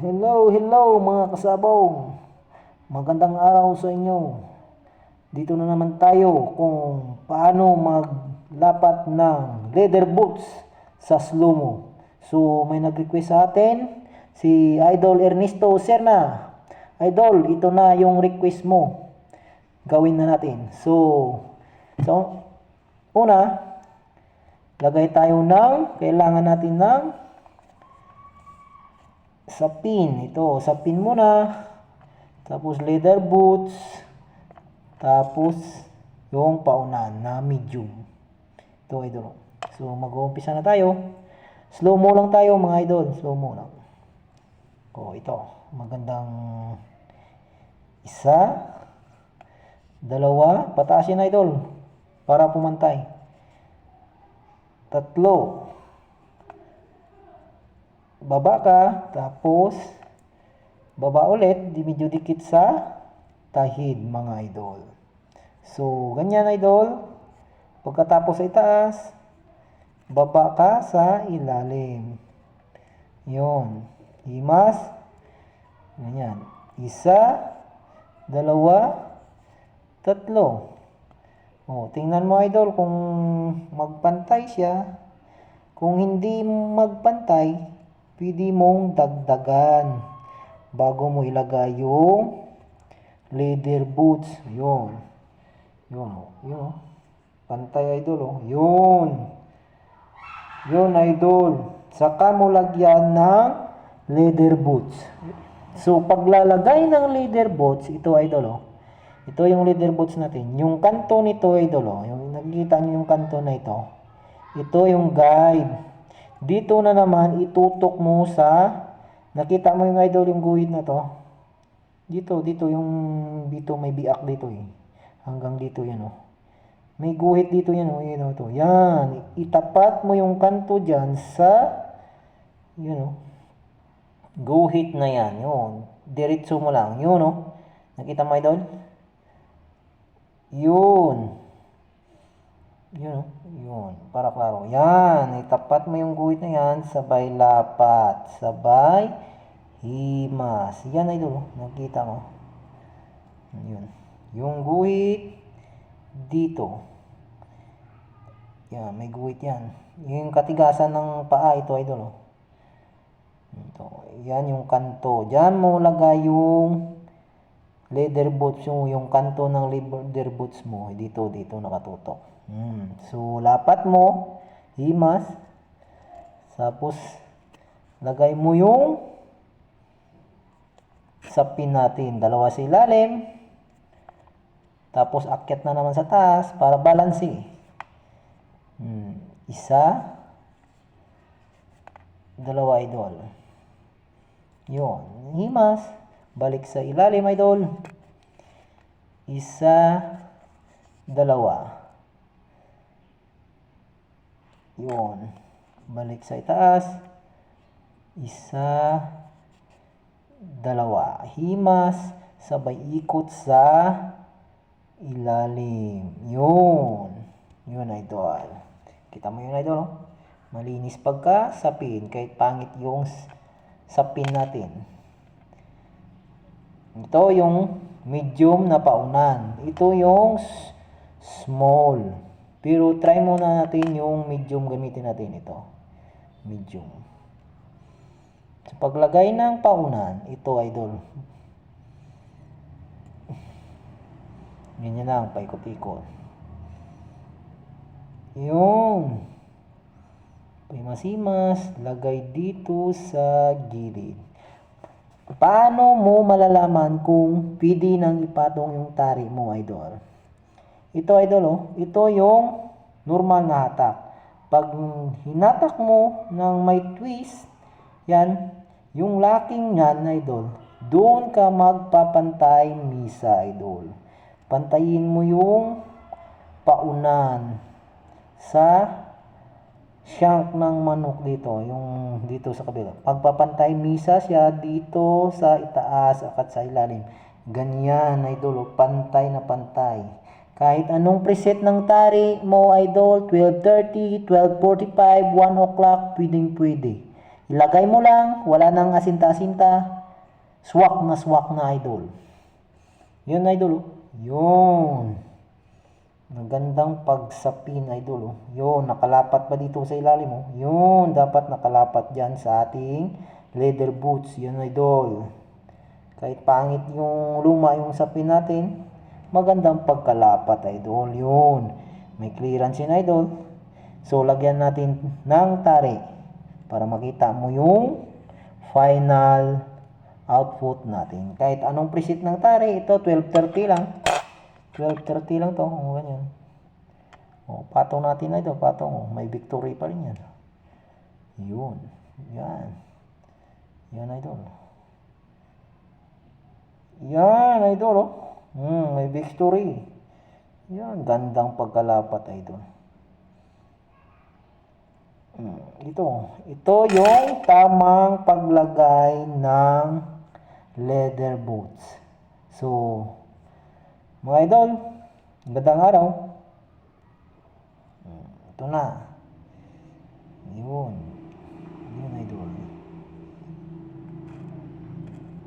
Hello, hello mga kasabong. Magandang araw sa inyo. Dito na naman tayo kung paano maglapat ng leather boots sa slow-mo. So may nag-request sa atin si Idol Ernesto Serna. Idol, ito na yung request mo. Gawin na natin. So, so una, lagay tayo ng, kailangan natin ng sa pin. Ito, sa pin muna. Tapos leather boots. Tapos yung paunan na medium. Ito idol. So mag-uumpisa na tayo. Slow mo lang tayo mga idol. Slow mo lang. Oh, ito. Magandang isa, dalawa, pataasin na idol para pumantay. Tatlo, baba ka, tapos baba ulit, di medyo dikit sa tahid mga idol. So, ganyan idol. Pagkatapos sa itaas, baba ka sa ilalim. Yun. Himas. Ganyan. Isa, dalawa, tatlo. O, tingnan mo idol kung magpantay siya. Kung hindi magpantay, pwede mong dagdagan bago mo ilagay yung leather boots. Yun. Yun, oh. Yun, oh. Pantay, idol, oh. Yun. Yun, idol. Saka mo lagyan ng leather boots. So, paglalagay ng leather boots, ito, idol, oh. Ito yung leather boots natin. Yung kanto nito, idol, oh. Yung nakikita niyo yung kanto na ito. Ito yung guide. Dito na naman, itutok mo sa, nakita mo yung idol, yung guhit na to. Dito, dito, yung, dito, may biak dito eh. Hanggang dito yan oh. May guhit dito yan oh, yun oh, to. Yan, itapat mo yung kanto dyan sa, yun oh. Guhit na yan, yun. Diretso mo lang, yun oh. Nakita mo idol? Yun. Yun, oh. yun. Para klaro. Yan. Itapat mo yung guhit na yan. Sabay lapat. Sabay himas. Yan, idol. oh. Nakita mo. Yun. Yung guhit dito. Yan. May guhit yan. Yung katigasan ng paa ito, idol. Oh. Ito. Yan yung kanto. Diyan mo lagay yung leather boots yung, yung kanto ng leather boots mo dito dito nakatutok hmm. so lapat mo himas tapos lagay mo yung sapin natin dalawa sa ilalim tapos akyat na naman sa taas para balansi hmm. isa dalawa idol yun himas Balik sa ilalim, idol. Isa, dalawa. Yun. Balik sa itaas. Isa, dalawa. Himas, sabay ikot sa ilalim. Yun. Yun, idol. Kita mo yun, idol, oh? Malinis pagka sapin. Kahit pangit yung sapin natin. Ito yung medium na paunan. Ito yung small. Pero try muna natin yung medium gamitin natin ito. Medium. Sa paglagay ng paunan, ito idol. Ganyan lang, paikot-ikot. Yung Pimasimas, lagay dito sa gilid. Paano mo malalaman kung pwede nang ipatong yung tari mo, idol? Ito, idol, oh. Ito yung normal na hatak. Pag hinatak mo ng may twist, yan, yung locking yan, idol, doon ka magpapantay misa, idol. Pantayin mo yung paunan sa shank ng manok dito, yung dito sa kabila. Pagpapantay misa siya dito sa itaas at sa ilalim. Ganyan, idol, pantay na pantay. Kahit anong preset ng tari mo, idol, 12.30, 12.45, 1 o'clock, pwedeng pwede. Ilagay mo lang, wala nang asinta-asinta. Swak na swak na idol. Yun idol. oh. Yun. Magandang pagsapin idol. oh. Yun, nakalapat pa dito sa ilalim mo. Yun, dapat nakalapat dyan sa ating leather boots. Yun idol. Kahit pangit yung luma yung sapin natin, magandang pagkalapat idol. Yun. May clearance yun idol. So, lagyan natin ng tari para makita mo yung final output natin. Kahit anong preset ng tari, ito 1230 lang. 1230 lang to. O, ganyan. O, patong natin na ito. Patong. O, may victory pa rin yan. Yun. Yan. Yan, idol. Yan, idol. Oh. Hmm, may victory. Yan, gandang pagkalapat, idol. Hmm, ito. Ito yung tamang paglagay ng leather boots. So, mga idol, magandang araw. Hmm, ito na. Yun.